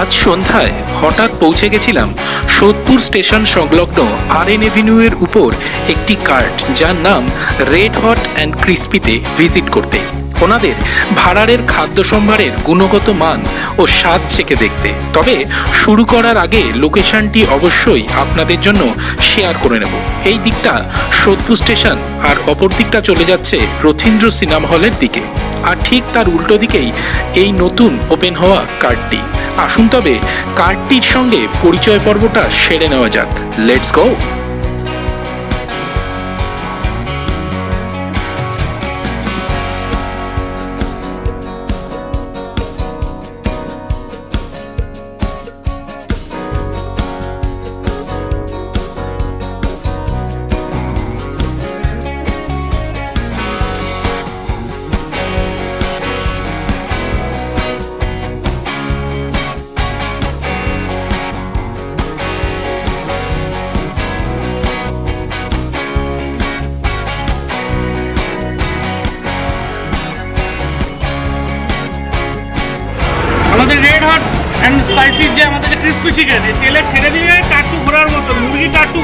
আজ সন্ধ্যায় হঠাৎ পৌঁছে গেছিলাম সোদপুর স্টেশন সংলগ্ন আর এন এভিনিউয়ের উপর একটি কার্ট, যার নাম রেড হট অ্যান্ড ক্রিস্পিতে ভিজিট করতে। ওনাদের ভাড়ারের খাদ্য সম্ভারের গুণগত মান ও স্বাদ চেকে দেখতে। তবে শুরু করার আগে লোকেশনটি অবশ্যই আপনাদের জন্য শেয়ার করে নেব। এই দিকটা সোদপুর স্টেশন আর অপর দিকটা চলে যাচ্ছে রথীন্দ্র সিনেমা হলের দিকে। আর ঠিক তার উল্টো দিকেই এই নতুন ওপেন হওয়া কার্ডটি। আসুন তবে কার্ডটির সঙ্গে পরিচয় পর্বটা সেরে নেওয়া যাক। লেটস গো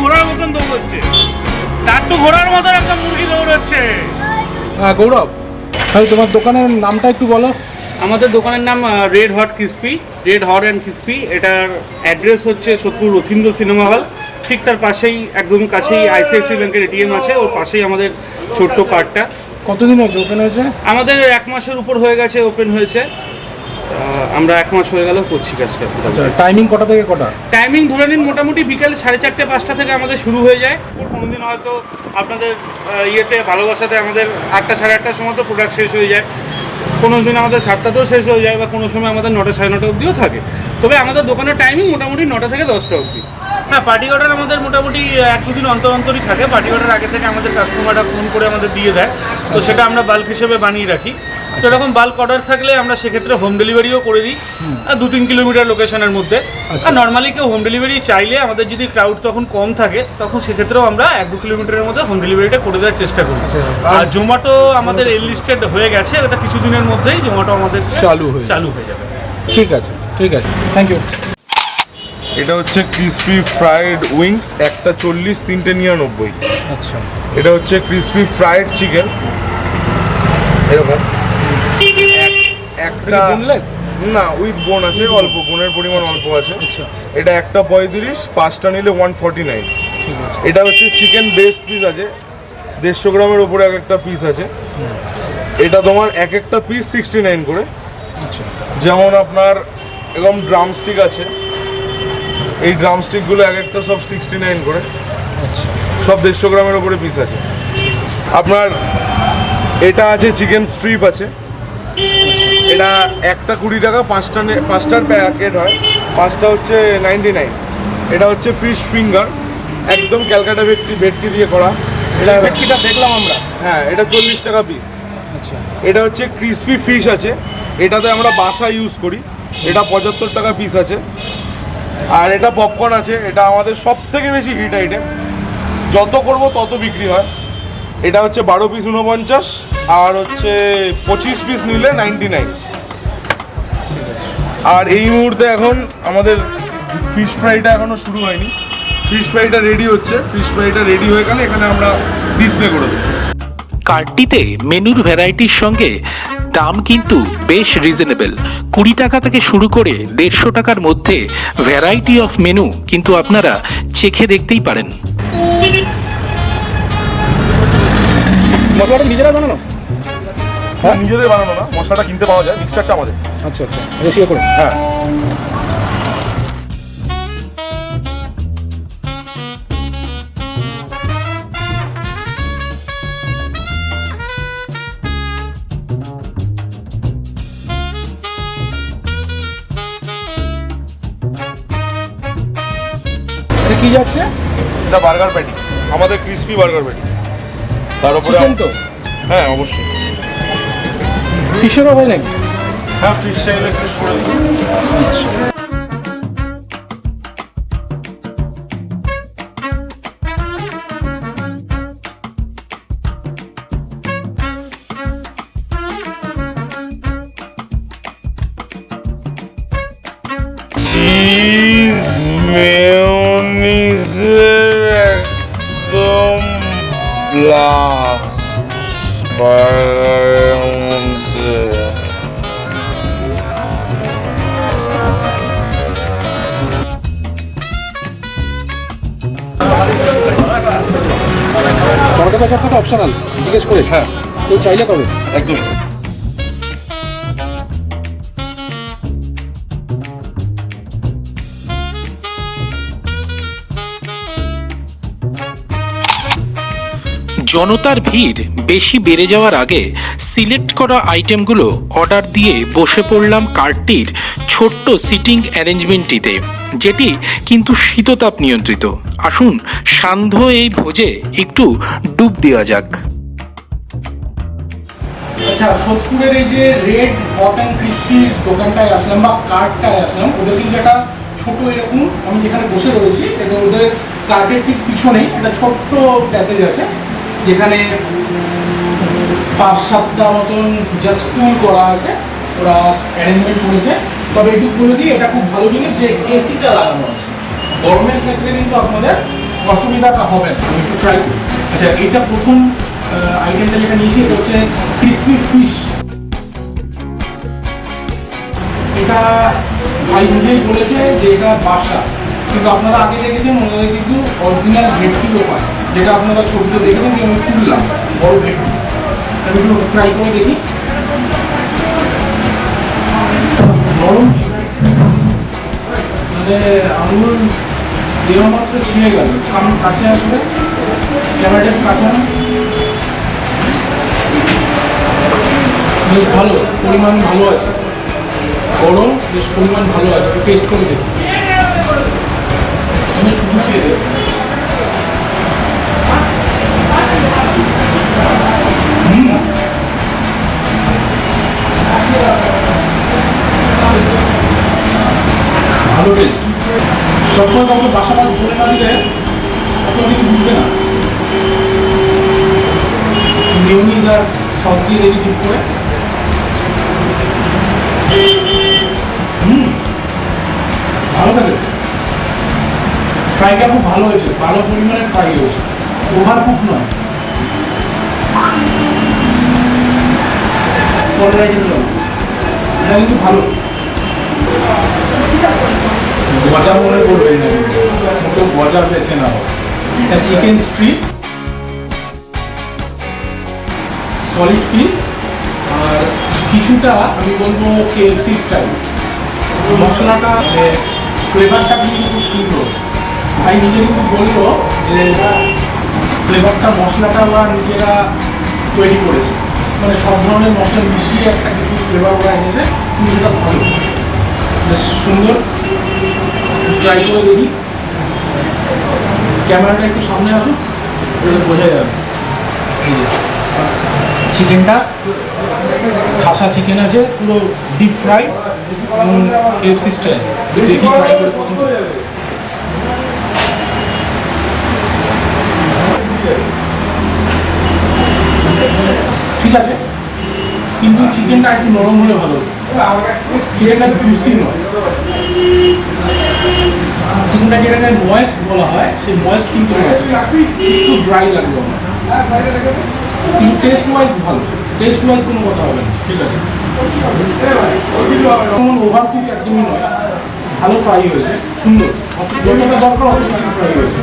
ঘোরার মতন দৌড়চ্ছে। টাট্টু ঘোরার মতন একটা মুরগি দৌড়চ্ছে। হ্যাঁ গৌরব তাহলে তোমার দোকানের নামটা একটু বলো। আমাদের দোকানের নাম red hot crispy red hot and crispy এটার অ্যাড্রেস হচ্ছে সোদপুর রথীন্দ্র সিনেমা হল ঠিক তার পাশেই একদম কাছেই আইসিআইসি ব্যাংকের এটিএম আছে। ওর পাশেই আমাদের ছোট্ট কার্ডটা কতদিন হয়েছে ওপেন হয়েছে? আমাদের এক মাসের উপর হয়ে গেছে ওপেন হয়েছে। আমরা এক মাস হয়ে গেল করছি কাজটা। আচ্ছা টাইমিং কটা থেকে কটা? টাইমিং ধরে নিন মোটামুটি বিকেল সাড়ে চারটে পাঁচটা থেকে আমাদের শুরু হয়ে যায়। কোনো দিন হয়তো আপনাদের ইয়েতে ভালোবাসাতে আমাদের আটটা সাড়ে আটটার সময় তো প্রোডাক্ট শেষ হয়ে যায়। কোনো দিন আমাদের সাতটাতেও শেষ হয়ে যায় বা কোনো সময় আমাদের নটা সাড়ে নটা অবধিও থাকে। তবে আমাদের দোকানের টাইমিং মোটামুটি নটা থেকে দশটা অবধি। হ্যাঁ পার্টি অর্ডার আমাদের মোটামুটি এক দুদিন অন্তর অন্তরই থাকে। পার্টি অর্ডার আগে থেকে আমাদের কাস্টমাররা ফোন করে আমাদের দিয়ে দেয়। তো সেটা আমরা বাল্ক হিসেবে বানিয়ে রাখি। তো এরকম বাল্ক অর্ডার থাকলে আমরা সেক্ষেত্রে হোম ডেলিভারিও করে দিই আর দু তিন কিলোমিটার লোকেশনের মধ্যে। আর নর্মালি কেউ হোম ডেলিভারি চাইলে আমাদের যদি ক্রাউড তখন কম থাকে তখন সেক্ষেত্রেও আমরা এক দু কিলোমিটারের মধ্যে হোম ডেলিভারিটা করে দেওয়ার চেষ্টা করি। আর জোম্যাটো আমাদের এনলিস্টেড হয়ে গেছে ওটা কিছুদিনের মধ্যেই জোম্যাটো আমাদের চালু হয়ে চালু হয়ে যাবে। ঠিক আছে ঠিক আছে। থ্যাংক ইউ এটা হচ্ছে ক্রিসপি ফ্রাইড উইংস একটা চল্লিশ তিনটে নিরানব্বই। আচ্ছা। এটা হচ্ছে ক্রিসপি ফ্রাইড চিকেন এরকম। না উইথ বোন আছে অল্প বোনের পরিমাণ অল্প আছে। আচ্ছা। এটা একটা পঁয়ত্রিশ পাঁচটা নিলে ওয়ান ফর্টি নাইন ঠিক আছে। এটা হচ্ছে চিকেন বেস্ট পিস আছে। দেড়শো গ্রামের ওপরে এক একটা পিস আছে। এটা তোমার এক একটা পিস সিক্সটি নাইন করে। আচ্ছা। যেমন আপনার এরকম ড্রামস্টিক আছে। এই ড্রামস্টিকগুলো এক একটা সব সিক্সটি নাইন করে। আচ্ছা। সব দেড়শো গ্রামের ওপরে পিস আছে। আপনার এটা আছে চিকেন স্ট্রিপ আছে। এটা একটা কুড়ি টাকা পাঁচটা পাঁচটার প্যাকেট হয়। পাঁচটা হচ্ছে নাইনটি নাইন এটা হচ্ছে ফিশ ফিঙ্গার একদম ক্যালকাটা ভেটকি ভেটকি দিয়ে করা। এটা ভেটকিটা দেখলাম আমরা। হ্যাঁ এটা চল্লিশ টাকা পিস আচ্ছা। এটা হচ্ছে ক্রিসপি ফিশ আছে। এটাতে আমরা বাসা ইউজ করি। এটা পঁচাত্তর টাকা পিস আছে। আর এটা পপকর্ন আছে। এটা আমাদের সব থেকে বেশি হিট আইটেম যত করব তত বিক্রি হয়। এটা হচ্ছে বারো পিস উনপঞ্চাশ আর হচ্ছে পঁচিশ পিস নিলে নাইনটি নাইন আর এই মুহূর্তে এখন আমাদের ফিশ ফ্রাইটা এখনও শুরু হয়নি। ফিশ ফ্রাইটা রেডি হচ্ছে। ফিশ ফ্রাইটা রেডি হয়ে গেলে এখানে আমরা ডিসপ্লে করে দেবো। কার্ডটিতে মেনুর ভ্যারাইটির সঙ্গে দাম কিন্তু বেশ রিজনেবল কুড়ি টাকা থেকে শুরু করে দেড়শো টাকার মধ্যে ভ্যারাইটি অফ মেনু কিন্তু আপনারা চেখে দেখতেই পারেন। মশলাটা নিজেরা বানানো? নিজেদের বানানো না মশলাটা কিনতে পাওয়া যায় মিক্সচারটা আমাদের। আচ্ছা আচ্ছা রেসিও করে। হ্যাঁ। এটা কি যাচ্ছে? এটা বার্গার প্যাটি আমাদের ক্রিসপি বার্গার প্যাটি তার উপরে তো? হ্যাঁ অবশ্যই। ফিশেরও হয় নাকি? হ্যাঁ ফিশ চাইলে ফিশ করে থাকা অপশনাল জিজ্ঞেস করে। হ্যাঁ। কেউ চাইলে কবে একদম। জনতার ভিড় বেশি বেড়ে যাওয়ার আগে সিলেক্ট করা আইটেমগুলো অর্ডার দিয়ে বসে পড়লাম কার্টটির ছোট্ট সিটিং অ্যারেঞ্জমেন্টটিতে। যেটি কিন্তু শীততাপ নিয়ন্ত্রিত। আসুন, সান্ধ্য এই ভোজে একটু ডুব দেওয়া যাক। আচ্ছা সোদপুরের এই যে রেড হট অ্যান্ড ক্রিস্পির দোকানটায় আসলাম বা কার্টটায় আসলাম, ওদের কিন্তু একটা ছোট এরকম, আমি যেখানে বসে রয়েছি, এদের, ওদের কার্টের ঠিক পিছনেই একটা ছোট্ট প্যাসেজ আছে, যেখানে পাঁচ সাতটা মতন জাস্ট টুল করা আছে, ওরা অ্যারেঞ্জমেন্ট করেছে। তবে একটু বলে দিই এটা খুব ভালো জিনিস যে এসিটা লাগানো আছে। গরমের ক্ষেত্রে কিন্তু আপনাদের অসুবিধাটা হবে না। আমি একটু ট্রাই করি। আচ্ছা এটা প্রথম আইটেমটা যেটা নিয়েছি, এটা হচ্ছে ক্রিসপি ফিশ এটা ভাই নিজেই বলেছে যে এটা বাসা। কিন্তু আপনারা আগে দেখেছেন ওনাদের কিন্তু অরিজিনাল ভেটকিও পায়। যেটা আপনারা ছবিতে দেখেছেন যে আমি তুললাম, বড় ভেটকি। আমি একটু ট্রাই করে দেখি। নরম মানে আঙুল দেওয়া মাত্র ছিঁড়ে গেল। আমি কাছে আসবে। ক্যামেরাটা একটু কাছে বেশ ভালো, পরিমাণ ভালো আছে। গরম, বেশ পরিমাণ ভালো আছে। টেস্ট করে দেখি আমি শুধু খেয়ে দেবো টেস্ট সবসময় কাউকে বাসা মাছ বলে না দিলে আপনার কিছু বুঝবে না। মিউনিজ আর সস দিয়ে রেডি ঠিক করে। হুম, ভালো থাকে। ফ্রাইটা খুব ভালো হয়েছে, ভালো পরিমাণে ফ্রাই হয়েছে। ওভার কুক নয়। এটা কিন্তু ভালো। মজা মনে করবেন না। মোটেও মজা পেয়েছে না এটা চিকেন স্ট্রিট সলিড পিস আর কিছুটা আমি বলব কেএফসি স্টাইল মশলাটা ফ্লেভারটা কিন্তু খুব সুন্দর। ভাই নিজে কিন্তু বলল যে ফ্লেভারটা মশলাটা ওরা নিজেরা তৈরি করেছে। মানে সব ধরনের মশলা মিশিয়ে একটা কিছু ফ্লেভার ওরা এনেছে, কিন্তু সেটা ভালো বেশ সুন্দর। ট্রাই করে দেখি ক্যামেরাটা একটু সামনে আসুক বোঝা যাবে। চিকেনটা খাসা চিকেন আছে পুরো ডিপ ফ্রাই এবং কেএফসি স্টাইল দেখি ফ্রাই করে প্রথমে ঠিক আছে। কিন্তু চিকেনটা একটু নরম হলে ভালো। চিকেনটা জুসি নয়। চিকেনটা যেটাকে ময়েস্ট বলা হয় সেই ময়েস্ট কিন্তু একটু ড্রাই লাগবে আমার। কিন্তু টেস্ট ওয়াইজ ভালো। টেস্ট ওয়াইজ কোনো কথা হবে না ঠিক আছে? ওভার কুক একদমই নয়। ভালো ফ্রাই হয়েছে সুন্দর। যতটা দরকার অতটা ফ্রাই হয়েছে।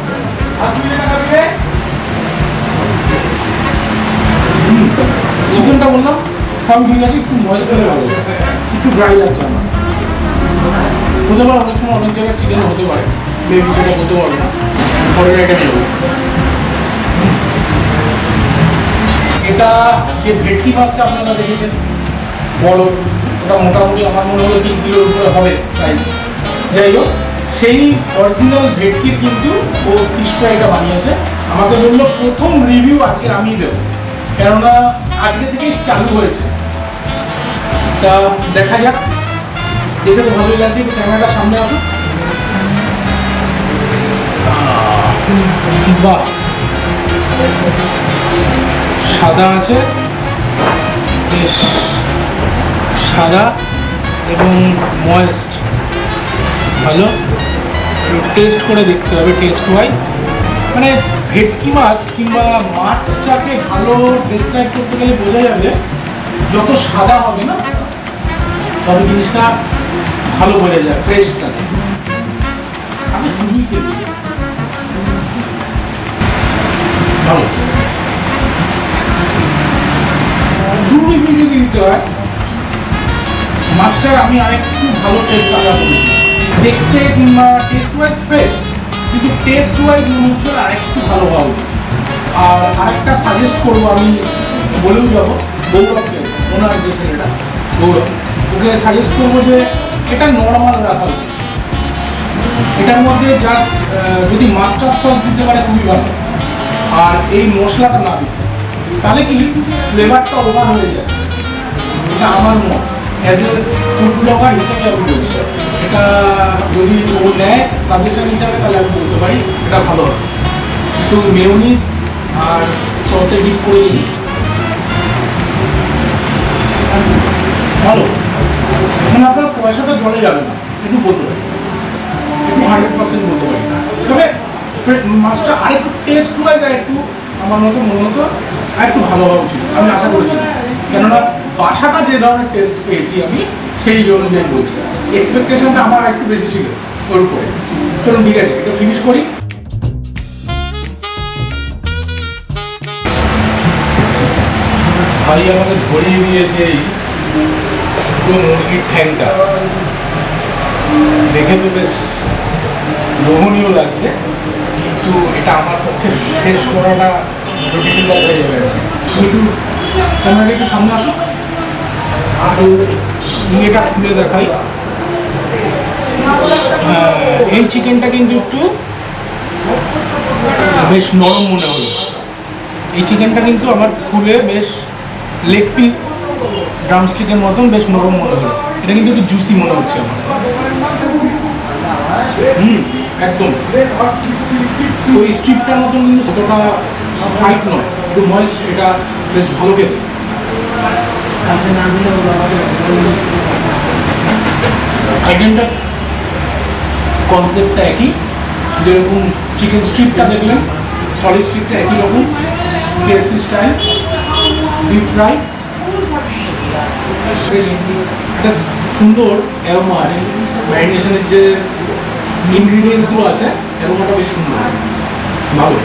চিকেনটা বললাম সব ঠিক আছে একটু ময়েস্ট হলে ভালো। একটু ড্রাই লাগছে আমার। হতে পারে অনেক সময় অনেক জায়গায় চিকেন হতে পারে। মেবি সেটা হতে পারে না। আইটেম নেব। এটা যে ভেটকি মাছটা আপনারা দেখেছেন, বড়, ওটা মোটামুটি আমার মনে হলো তিন কিলোর উপরে হবে সাইজ যাই হোক, সেই অরিজিনাল ভেটকির কিন্তু ও ফিশ ফ্রাইটা বানিয়েছে। আমাকে বলল, প্রথম রিভিউ আজকে আমি দেবো। কেননা আজকে থেকেই চালু হয়েছে। তা দেখা যাক। দেখে তো ভালোই লাগছে ক্যামেরাটা সামনে আসুক। বাহ সাদা আছে। বেশ। সাদা এবং ময়েস্ট ভালো। টেস্ট করে দেখতে হবে টেস্ট ওয়াইজ মানে ভেটকি মাছ কিংবা মাছটাকে ভালো ডেসক্রাইব করতে গেলে বোঝা যাবে যত সাদা হবে না তবে জিনিসটা ভালো বোঝা যায় ফ্রেশ থাকে। আমি শুধুই ভালো। রিভিউ যদি দিতে হয় মাছটার আমি আরেকটু ভালো টেস্ট আশা করেছি দেখতে কিংবা টেস্ট ওয়াইজ ফ্রেশ কিন্তু টেস্ট ওয়াইজ মনে আরেকটু ভালো হওয়া উচিত। আর আরেকটা সাজেস্ট করব আমি, বলেও যাব গৌরবকে ওনার যে ছেলেটা, গৌরব। ওকে সাজেস্ট করব যে এটা নর্মাল রাখা উচিত। এটার মধ্যে জাস্ট যদি মাস্টার সস দিতে পারে, খুবই ভালো। আর এই মশলাটা না দিতে। তাহলে কি? ফ্লেভারটা ওভার হয়ে যাচ্ছে এটা আমার মত। অ্যাজ এ ফুড ব্লগার হিসেবে আমি বলছি। এটা যদি ও নেয় সাজেশন হিসাবে তাহলে আমি বলতে পারি, এটা ভালো হবে। একটু মেয়নিজ আর সসে ডিপ করে দিই। ভালো। মানে আপনার পয়সাটা জলে যাবে না। একটু বলতে পারি। মাছটা আরেকটু টেস্ট আর একটু, আমার মতো, মনে হতো আর একটু ভালো হওয়া উচিত, আমি আশা করছি। কেননা বাসাটা যে ধরনের টেস্ট পেয়েছি আমি, সেই অনুযায়ী বলছি। এক্সপেকটেশনটা আমার একটু বেশি ছিল, ওর উপরে। চলুন, ঠিক আছে, এটা ফিনিশ করি। ভাই আমাদের ধরিয়ে দিয়েছে এই দুটো মুরগির ঠ্যাংটা। দেখে তো বেশ লোভনীয় লাগছে। কিন্তু এটা আমার পক্ষে শেষ করাটা ডিফিকাল্ট হয়ে যাবে। আর কি। তুমি একটু ক্যামেরাটা একটু সামনে আসো। আর ইয়েটা খুলে দেখাই। হ্যাঁ, এই চিকেনটা কিন্তু একটু বেশ নরম মনে হলো। এই চিকেনটা কিন্তু আমার খুলে বেশ লেগ পিস ড্রামস্টিকের মতন বেশ নরম মনে হলো। এটা কিন্তু একটু জুসি মনে হচ্ছে আমার। হুম একদম। ওই স্ট্রিপটার মতন কিন্তু অতটা ফাইট নয়। একটু ময়েস্ট এটা বেশ ভালো খেতে। আইটেমটা কনসেপ্টটা একই। যেরকম চিকেন স্ট্রিপটা দেখলেন সলিড স্ট্রিপটা একই রকম। কেএফসি স্টাইল ডিপ ফ্রাই একটা সুন্দর অ্যারোমা আছে। ম্যারিনেশনের যে ইনগ্রিডিয়েন্টসগুলো আছে অ্যারোমাটা বেশ সুন্দর। ভালো।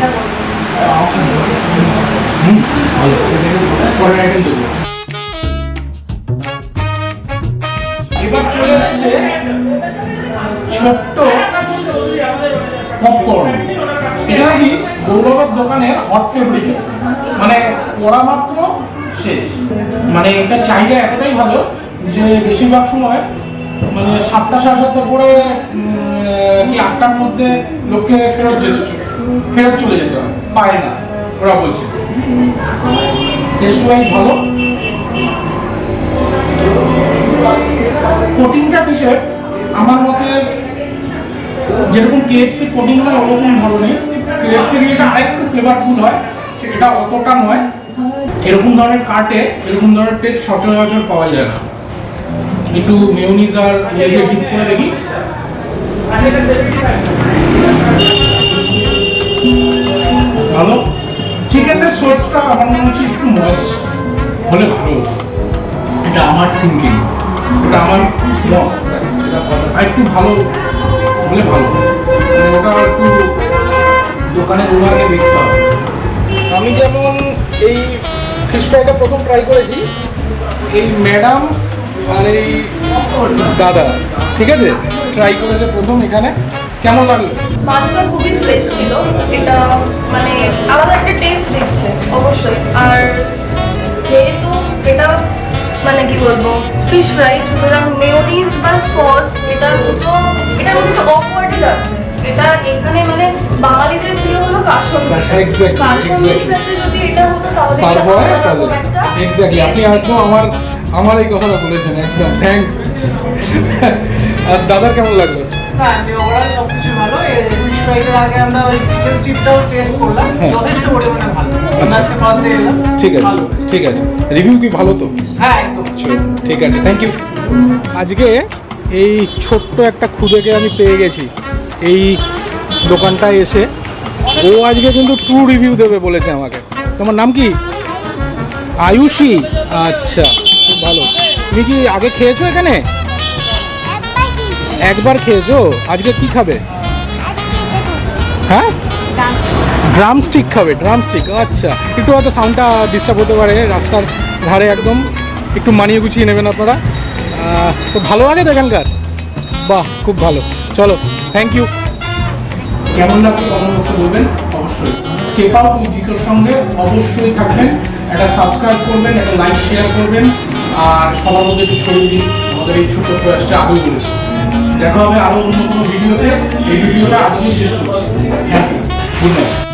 এবার চলে আসছে পপকর্ন এটা দোকানের হট মানে পড়া মাত্র শেষ। মানে এটা চাহিদা এতটাই ভালো যে বেশিরভাগ সময় মানে সাতটা সাড়ে সাতটা পরে উম, কি আটটার মধ্যে লোককে ফেরত যেতে ফেরত চলে যেতে হয়। না, ওরা বলছে। টেস্ট ওয়াইজ ভালো। কোটিংটা কিসের? আমার মতে যেরকম কেএফসি কোটিং হয়, ওরকম ধরনের কেএফসির এটা আরেকটু ফ্লেভারফুল হয়, এটা অতটা নয়। এরকম ধরনের কাটে, এরকম ধরনের টেস্ট সচরাচর পাওয়া যায় না। একটু মেয়নিজ আর ইয়ে ডিপ করে দেখি। ভালো? চিকেনের সসটা আমার মনে হচ্ছে একটু ময়েস্ট হলে ভালো হতো। এটা আমার থিঙ্কিং এটা আমার আর একটু ভালো হলে ভালো। মানে ওটা একটু দোকানের ওনারকে দেখতে হবে। আমি যেমন এই ফিশ ফ্রাইটা প্রথম ট্রাই করেছি এই ম্যাডাম আর এই দাদা ঠিক আছে? ট্রাই করেছে প্রথম এখানে। কেমন লাগল? মাছটা খুবই ফ্রেশ ছিল। এটা মানে আলাদা একটা টেস্ট দিচ্ছে অবশ্যই। আর যেহেতু এটা মানে কি বলব ফিশ ফ্রাই সুতরাং মেয়োনিজ বা সস এটা দুটো এটার মধ্যে তো অকওয়ার্ডই যাচ্ছে এটা এখানে মানে বাঙালিদের প্রিয় হলো. সাথে যদি এটা হতো তাহলে এক্স্যাক্টলি আপনি একদম আমার আমার এই কথাটা বলেছেন একদম থ্যাঙ্কস আর দাদার কেমন লাগল? না ওভারঅল সবকিছু ভালো। ফিশ ফ্রাইটার আগে আমরা ওই চিকেন স্ট্রিপটাও টেস্ট করলাম। হ্যাঁ। যথেষ্ট পরিমাণে ভালো। আচ্ছা। আজকে ফার্স্ট ডে এলাম। ঠিক আছে ঠিক আছে। রিভিউ কি ভালো তো? হ্যাঁ একদম। ঠিক আছে থ্যাংক ইউ আজকে এই ছোট্ট একটা খুদেকে আমি পেয়ে গেছি। এই দোকানটায় এসে। ও আজকে কিন্তু ট্রু রিভিউ দেবে বলেছে আমাকে। তোমার নাম কি? আয়ুষী। আচ্ছা খুব ভালো। তুমি কি আগে খেয়েছো এখানে? একবার খেয়েছো? আজকে কি খাবে? হ্যাঁ? ড্রাম স্টিক খাবে ড্রাম স্টিক আচ্ছা। একটু হয়তো সাউন্ডটা ডিস্টার্ব হতে পারে, রাস্তার ধারে একদম। একটু মানিয়ে গুছিয়ে নেবেন আপনারা। তো ভালো লাগে তো এখানকার? বাহ, খুব ভালো। চলো থ্যাংক ইউ কেমন লাগবে কমেন্ট বলবেন? অবশ্যই। স্টেপ আউট উইথ সঙ্গে অবশ্যই থাকবেন। একটা সাবস্ক্রাইব করবেন, একটা লাইক শেয়ার করবেন। আর সবার মধ্যে একটু ছড়িয়ে দিন। আমাদের এই ছোট্ট প্রয়াসটা আগেও বলেছি। দেখা হবে আরও অন্য কোনো ভিডিওতে। এই ভিডিওটা আজকেই শেষ করছি। Thank you